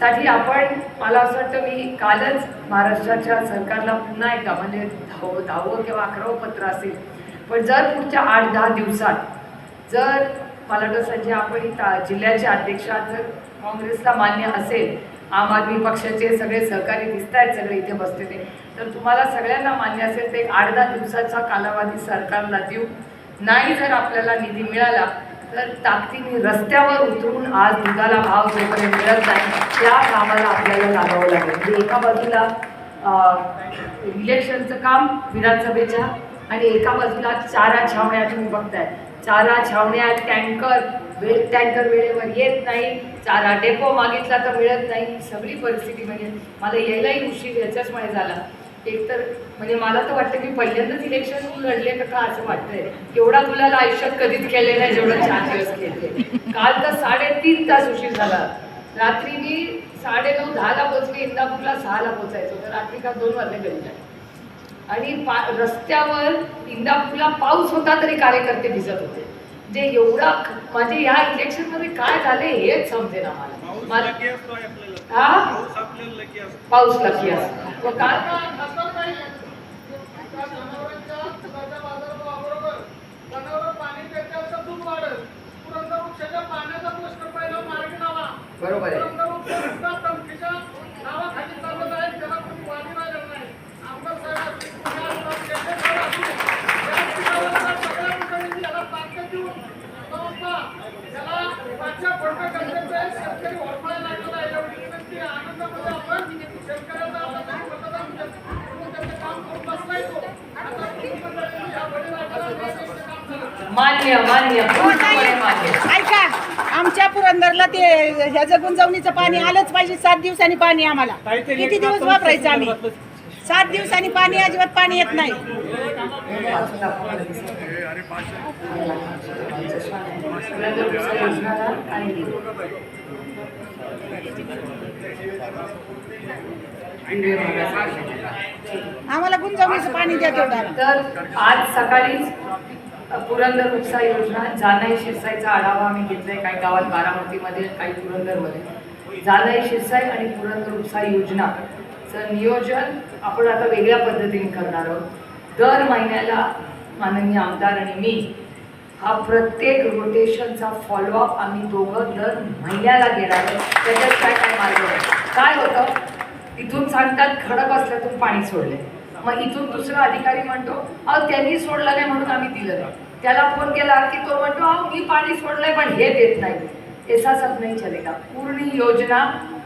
साठी आपण मला असं वाटतं मी कालच महाराष्ट्राच्या सरकारला पुन्हा एकदा म्हणजे धाव दहावं किंवा अकरावं पत्र असेल. पण जर पुढच्या आठ दहा दिवसात जर मला वाटतं संजय आपण ता जिल्ह्याच्या अध्यक्षात जर काँग्रेसला मान्य असेल आम आदमी पक्षाचे सगळे सहकारी दिसत आहेत सगळे इथे बसलेले तर तुम्हाला सगळ्यांना मान्य असेल तर एक आठ दहा दिवसाचा कालावधी सरकारला देऊ. नाही जर आपल्याला निधी मिळाला तर ताकदीने रस्त्यावर उतरून आज दुधाला भाव जोपर्यंत मिळत नाही त्या कामाला आपल्याला लागावं लागेल. म्हणजे एका बाजूला इलेक्शनचं काम विधानसभेच्या आणि एका बाजूला चारा छावण्या तुम्ही बघताय. चारा छावण्या टँकर वे टँकर वेळेवर येत नाही चारा डेपो मागितला तर मिळत नाही. सगळी परिस्थिती म्हणजे मला यायलाही उशीर याच्याचमुळे झाला. एक तर म्हणजे मला तर वाटतं की पहिल्यांदाच इलेक्शन लढले का का असं वाटतंय. एवढा मुलाला आयुष्यात कधीच केले नाही जेवढं चार दिवस केले. काल तर साडेतीन तास उशीर झाला. रात्री मी साडेनऊ दहाला पोचले इंदापूरला सहाला पोचायचो तर रात्री का दोन वाजले घरी जायचे. आणि पा रस्त्यावर इंदापूरला पाऊस होता तरी कार्यकर्ते भिजत होते. म्हणजे एवढा म्हणजे या इलेक्शनमध्ये काय झाले हेच समजे ना मला. पाऊस मला लकी असतो. आपल्याला हा पाऊस आपल्याला लकी असतो पाऊस लकी असतो व काल बरोबर आहे. मान्य मान्य. पूर्णपणे मान्य. आमच्या पुरंदरला ते ह्याचं गुंजवणीचं पाणी आलंच पाहिजे. सात दिवसांनी पाणी आम्हाला. किती दिवस वापरायचं आम्ही? सात दिवसांनी पाणी अजिबात पाणी येत नाही. आम्हाला गुंजवणीचं पाणी द्या तेवढं. तर आज सकाळीच पुरंदर उपसा योजना जानाई शिरसाईचा आढावा आम्ही घेतलाय काही गावात बारामतीमध्ये काही पुरंदरमध्ये. जानाई शिरसाई आणि पुरंदर उपसा योजनाचं नियोजन आपण आता वेगळ्या पद्धतीने करणार आहोत. दर महिन्याला माननीय आमदार आणि मी हा प्रत्येक रोटेशनचा फॉलोअप आम्ही दोघं दर महिन्याला घेणार आहोत. त्याच्यात काय काय मार्ग आहे काय होतं? तिथून सांगतात खडक असल्यातून पाणी सोडले मग इथून दुसरा अधिकारी म्हणतो अहो त्यांनी सोडलं नाही म्हणून आम्ही दिलं नाही. त्याला फोन केला की तो म्हणतो अहो मी पाणी सोडलंय पण हे देत नाही. ऐसा सब नाही चलेगा पूर्ण योजना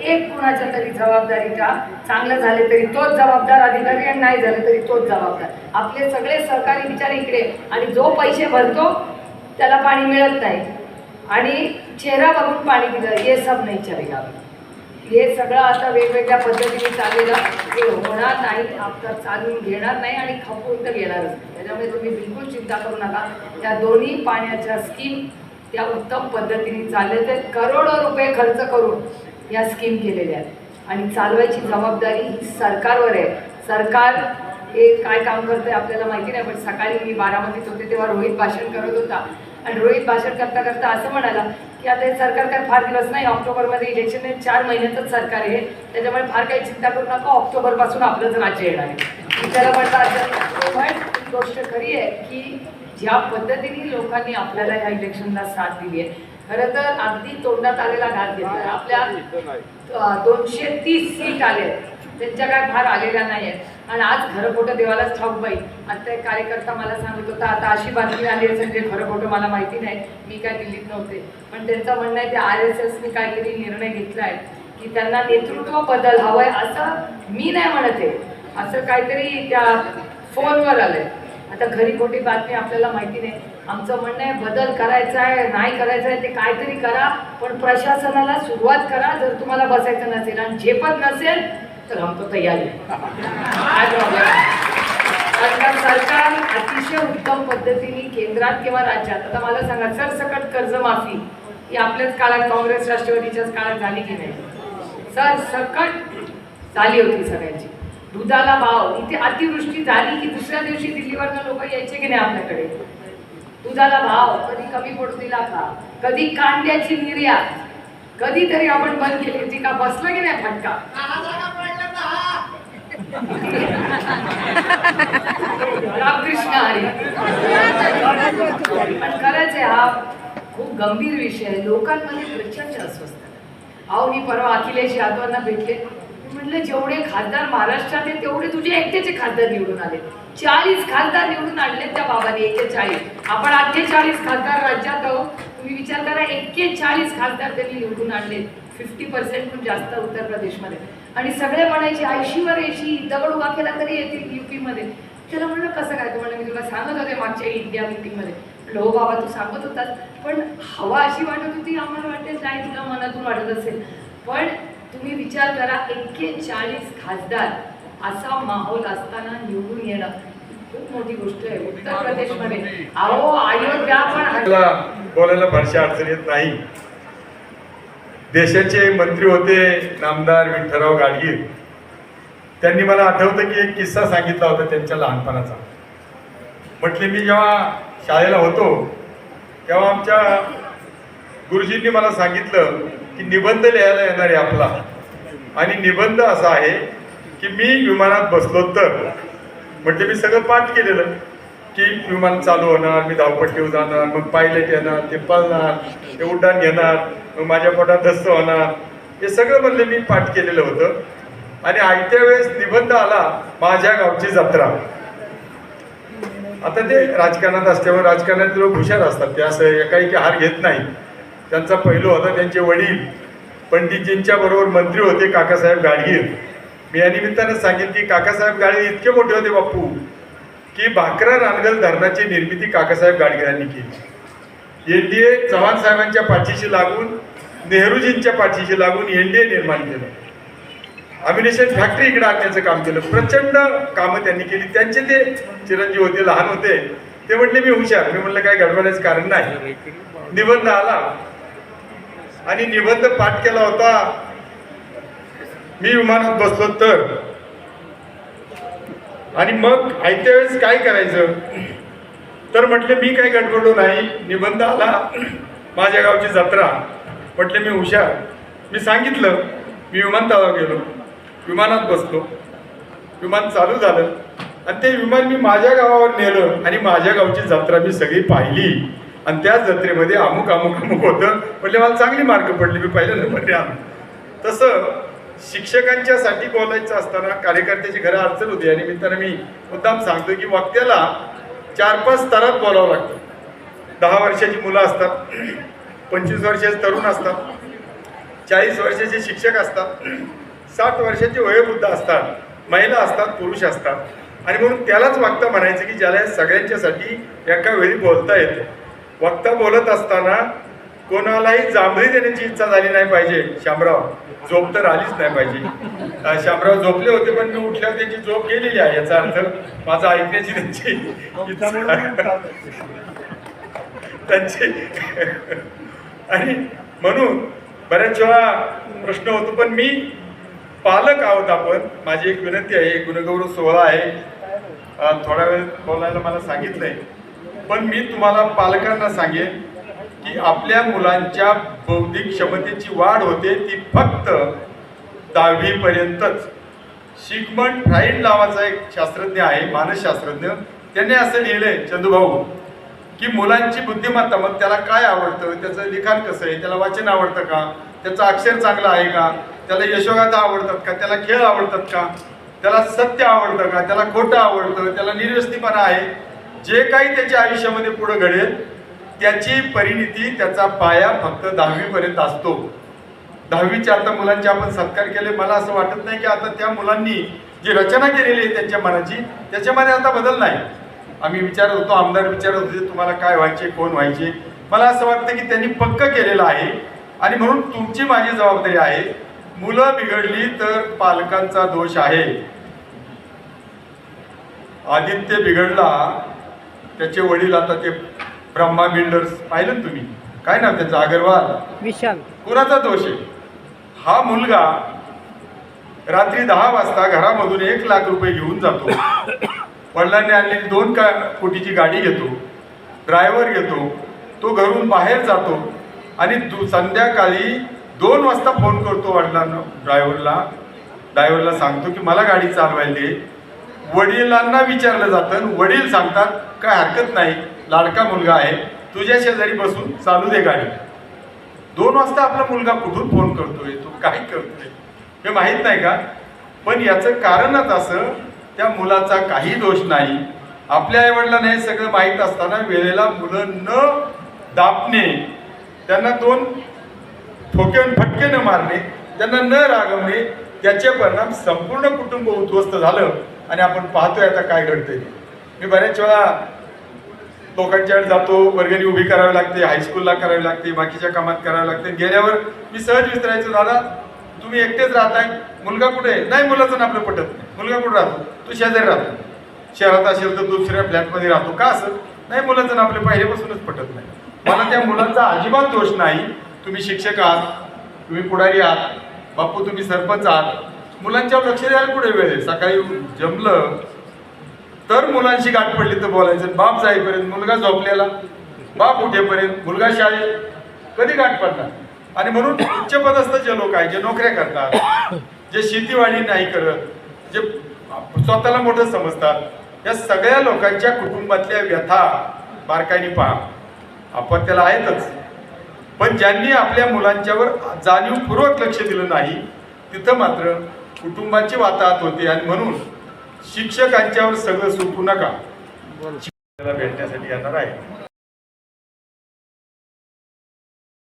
एक कुणाच्या तरी जबाबदारीचा चांगलं झाले तरी तोच जबाबदार अधिकारी आणि नाही झालं तरी तोच जबाबदार. आपले सगळे सरकारी विचार इकडे. आणि जो पैसे भरतो त्याला पाणी मिळत नाही. आणि चेहरा बघून पाणी दिलं हे सब नाही चलेगा हे सगळं आता वेगवेगळ्या पद्धतीने चाललेलं हे होणार नाही आपलं चालून घेणार नाही आणि खपून तर घेणारच नाही. त्याच्यामुळे तुम्ही बिलकुल चिंता करू नका. त्या दोन्ही पाण्याच्या स्कीम त्या उत्तम पद्धतीने चालले ते करोडो रुपये खर्च करून या स्कीम केलेल्या आहेत. आणि चालवायची जबाबदारी ही सरकारवर आहे. सरकार हे काय काम करतंय आपल्याला माहिती नाही पण सकाळी मी बारामतीत होते तेव्हा रोहित भाषण करत होता. आणि रोहित भाषण करता करता असं म्हणाला की आता हे सरकार काय फार दिवस नाही ऑक्टोबरमध्ये इलेक्शन आहे. चार महिन्यातच सरकार आहे. त्याच्यामुळे फार काही चिंता करू नका. ऑक्टोबरपासून आपलंच राज्य येणार आहे. त्याला म्हटलं पण गोष्ट खरी आहे की ज्या पद्धतीने लोकांनी आपल्याला ह्या इलेक्शनला साथ दिली आहे खरं तर अगदी तोंडात आलेला घात घेतला. आपल्या दोनशे तीस सीट आले त्यांच्या काय फार आलेल्या नाही आहेत आणि आज खरं खोटं देवालाच ठाऊक बाई. आता एक कार्यकर्ता मला सांगत होता आता अशी बातमी आली असेल जे खरं खोटं मला माहिती नाही मी काय दिल्लीत नव्हते. पण त्यांचं म्हणणं आहे ते आर एस एसने काहीतरी निर्णय घेतला आहे की त्यांना नेतृत्व बदल हवंय असं मी नाही म्हणत आहे. असं काहीतरी त्या फोनवर आलंय. आता खरी खोटी बातमी आपल्याला माहिती नाही. आमचं म्हणणं आहे बदल करायचा आहे नाही करायचं आहे ते काहीतरी करा पण प्रशासनाला सुरुवात करा जर तुम्हाला बसायचं नसेल आणि झेपत नसेल तर हम तो तयार आहे कारण सरकार अतिशय उत्तम पद्धतीने केंद्रात किंवा राज्यात आता मला सांगा सरसकट कर्जमाफी ही आपल्याच काळात काँग्रेस राष्ट्रवादीच्याच काळात झाली की नाही? सरसकट झाली होती सगळ्यांची. दुधाला भाव. इथे अतिवृष्टी झाली की दुसऱ्या दिवशी दिल्लीवरनं लोक यायचे की नाही आपल्याकडे? दुधाला भाव. कधी कमी पडू दिला का कधी कांद्याची निर्यात? कधीतरी आपण बंद केली होती का? बसला की नाही फटका? रामकृष्ण हरी पण खरंच आहे हा खूप गंभीर विषय आहे. लोकांमध्ये प्रचंड अस्वस्थ अहो मी परवा अखिलेश यादवांना भेटले. म्हटलं जेवढे खासदार महाराष्ट्रात तेवढे तुझे एकटेचे खासदार निवडून आले. चाळीस खासदार निवडून आणले त्या बाबाने एक्केचाळीस. आपण अठ्ठेचाळीस खासदार राज्यात आहोत. तुम्ही विचार करा एक्केचाळीस खासदार त्यांनी निवडून आणले फिफ्टी पर्सेंटहून जास्त उत्तर प्रदेशमध्ये. आणि सगळे म्हणायचे ऐंशीवर ऐंशी दगड उभा केला तरी येतील युपीमध्ये. त्याला म्हणलं कसं काय? तू म्हणलं मी तुला सांगत होते मागच्या इंडिया मीटिंगमध्ये म्हणलं हो बाबा तू सांगत होतास पण हवा अशी वाटत होती आम्हाला वाटेल नाही तुला मनातून वाटत असेल. पण तुम्ही विचार करा एक्केचाळीस खासदार असा माहोल असताना निवडून येणं खूप मोठी गोष्ट आहे उत्तर प्रदेशमध्ये. अहो अयोध्या पण बोलायला फारशी अडचण येत नाही. देशाचे मंत्री होते नामदार विठ्ठलराव गाडगीळ त्यांनी मला आठवतं की एक किस्सा सांगितला होता त्यांच्या लहानपणाचा. म्हटले मी जेव्हा शाळेला होतो तेव्हा आमच्या गुरुजींनी मला सांगितलं की निबंध लिहायला येणार आहे आपला. आणि निबंध असा आहे की मी विमानात बसलो तर म्हटले मी सगळं पाठ केलेलं. की विमान चालू होणार मी धावपट्टीवर जाणार मग पायलट येणार ते पळणार ते उड्डाण घेणार. मग माझ्या पोटात दस्त होणार. हे सगळं म्हणले मी पाठ केलेलं होतं. आणि आयत्या वेळेस निबंध आला माझ्या गावची जत्रा. आता ते राजकारणात असल्यावर राजकारणात लोक हुशार असतात. ते असं एकाही की हार घेत नाही. त्यांचा पहिलं होता त्यांचे वडील पंडितजींच्या बरोबर मंत्री होते काकासाहेब गाडगीर. मी या निमित्तानं सांगेन की काकासाहेब गाडगीर इतके मोठे होते बाप्पू की भाकरा रानगल धरणाची निर्मिती काकासाहेब गाडगीरांनी केली. एन डी ए चव्हाण साहेबांच्या पाठीशी लागून नेहरूजींच्या पाठीशी लागून एन डी ए निर्माण केलं. अमिनेशन फॅक्टरी इकडे आणण्याचं काम केलं. प्रचंड कामं त्यांनी केली. त्यांचे ते चिरंजीव होते लहान होते. ते म्हटले मी हुशार. मी म्हणलं काय गडबडायचं कारण नाही. निबंध आला. आणि निबंध पाठ केला होता. मी विमानात बसलो तर. आणि मग आयत्या वेळेस काय करायचं? तर म्हटले मी काही गडबडलो नाही. निबंध आला. माझ्या गावची जत्रा. म्हटले मी हुशार. मी सांगितलं मी विमानतळावर गेलो. विमानात बसलो. विमान चालू झालं. आणि ते विमान मी माझ्या गावावर नेलं आणि माझ्या गावची जत्रा मी सगळी पाहिली. आणि त्या जत्रेमध्ये अमुक अमुक अमुक होतं. म्हटले मला चांगली मार्क पडली. मी पहिल्या नंबरने आलो. तसं शिक्षकांच्यासाठी बोलायचं असताना कार्यकर्त्याची घरं अडचण होती. आणि निमित्तानं मी मुद्दाम सांगतो की वक्त्याला चार पाच स्तरात बोलावं लागतं. दहा वर्षाची मुलं असतात पंचवीस वर्षाचे तरुण असतात चाळीस वर्षाचे शिक्षक असतात साठ वर्षाचे वयोवृद्ध असतात महिला असतात पुरुष असतात. आणि म्हणून त्यालाच वक्ता म्हणायचं की ज्याला सगळ्यांच्यासाठी एका वेळी बोलता येतं. वक्ता बोलत असताना कोणालाही जांभळी देण्याची इच्छा झाली नाही पाहिजे शामराव. झोप तर आलीच नाही पाहिजे. शामराव झोपले होते पण मी उठल्यावर त्यांची झोप गेलेली आहे याचा अर्थ माझं ऐकण्याची त्यांची इच्छा. त्यांची आणि म्हणून बऱ्याच वेळा प्रश्न होतो पण मी पालक आहोत आपण. माझी एक विनंती आहे गुणगौरव सोहळा आहे. थोडा वेळ बोलायला मला सांगितलंय. पण मी तुम्हाला पालकांना सांगेन की आपल्या मुलांच्या बौद्धिक क्षमतेची वाढ होते ती फक्त दहावीपर्यंतच. शिगमंड फ्राईड नावाचा एक शास्त्रज्ञ आहे मानसशास्त्रज्ञ. त्याने असं लिहिलंय चंदूभाऊ की मुलांची बुद्धिमत्ता मग त्याला काय आवडतं? त्याचं लिखाण कसं आहे? त्याला वाचन आवडतं का? त्याचं अक्षर चांगलं आहे का? त्याला यशोगाथा आवडतात का? त्याला खेळ आवडतात का? त्याला सत्य आवडतं का? त्याला खोटं आवडतं? त्याला निर्वस्तीपणा आहे? जे काही त्याच्या आयुष्यामध्ये पुढं घडेल त्याची परिणिती त्याचा पाया फक्त दहावीपर्यंत असतो. दहावीच्या आता मुलांचे आपण सत्कार केले. मला असं वाटत नाही की आता त्या मुलांनी जी रचना केलेली आहे त्यांच्या मनाची त्याच्यामध्ये आता बदल नाही. आम्ही विचारत होतो आमदार विचारत होते तुम्हाला काय व्हायचे कोण व्हायचे? मला असं वाटतं की त्यांनी पक्क केलेलं आहे. आणि म्हणून तुमची माझी जबाबदारी आहे. मुलं बिघडली तर पालकांचा दोष आहे. आदित्य बिघडला त्याचे वडील आता ते ब्रह्मा बिल्डर्स पाहिलं ना तुम्ही? काय नाव त्याचं? अगरवाल? विशाल. कुणाचा दोष आहे? हा मुलगा रात्री दहा वाजता घरामधून एक लाख रुपये घेऊन जातो. वडिलांनी आणलेली दोन का कोटीची गाडी घेतो ड्रायव्हर घेतो तो घरून बाहेर जातो आणि दु संध्याकाळी दोन वाजता फोन करतो वडिलांना ड्रायव्हरला ड्रायव्हरला सांगतो की मला गाडी चालवायला दे. वडिलांना विचारलं जातं वडील सांगतात काय हरकत नाही. लाडका मुलगा आहे. तुझ्या शेजारी बसून चालू दे गाडी. दोन वाजता आपला मुलगा कुठून फोन करतोय? तो काय करतोय? हे माहीत नाही का? पण याचं कारणच असं त्या मुलाचा काही दोष नाही. आपल्या आईवडिलांना हे सगळं माहीत असताना वेळेला मुलं न दापणे त्यांना दोन ठोके फटके न मारणे त्यांना न रागवणे त्याचे परिणाम संपूर्ण कुटुंब उद्ध्वस्त झालं. आणि आपण पाहतोय आता काय घडतंय. मी बऱ्याच वेळा लोकांच्याकडे जातो वर्गणी उभी करावी लागते हायस्कूलला करावी लागते बाकीच्या कामात करावी लागते. गेल्यावर मी सहज विसरायचो दादा तुम्ही एकटेच राहताय मुलगा कुठे आहे? नाही मुलाचं ना आपलं पटत नाही. मुलगा कुठे राहतो? तू शेजारी राहतो. शहरात असेल तर दुसऱ्या फ्लॅटमध्ये राहतो. का असं? नाही मुलाचं ना आपल्या पहिल्यापासूनच पटत नाही. मला त्या मुलांचा अजिबात दोष नाही. तुम्ही शिक्षक आहात तुम्ही पुढारी आहात. बापू तुम्ही सरपंच आहात. मुलांच्या लक्ष द्यायला कुठे वेळ आहे? सकाळी जमलं तर मुलांशी गाठ पडली तर बोलायचं. बाप जाईपर्यंत मुलगा झोपलेला. बाप उठेपर्यंत मुलगा शाळेत. कधी गाठ पडणार? आणि म्हणून उच्चपदस्थ जे लोक आहेत जे नोकऱ्या करतात जे शेतीवाडी नाही करत जे स्वतःला मोठं समजतात या सगळ्या लोकांच्या कुटुंबातल्या व्यथा बारकाईने पहा. आपण त्याला आहेतच. पण ज्यांनी आपल्या मुलांच्यावर जाणीवपूर्वक लक्ष दिलं नाही तिथं मात्र कुटुंबाची वाताहत होते. आणि म्हणून शिक्षकांच्यावर सगळं सुटू नका. भेटण्यासाठी येणार आहे.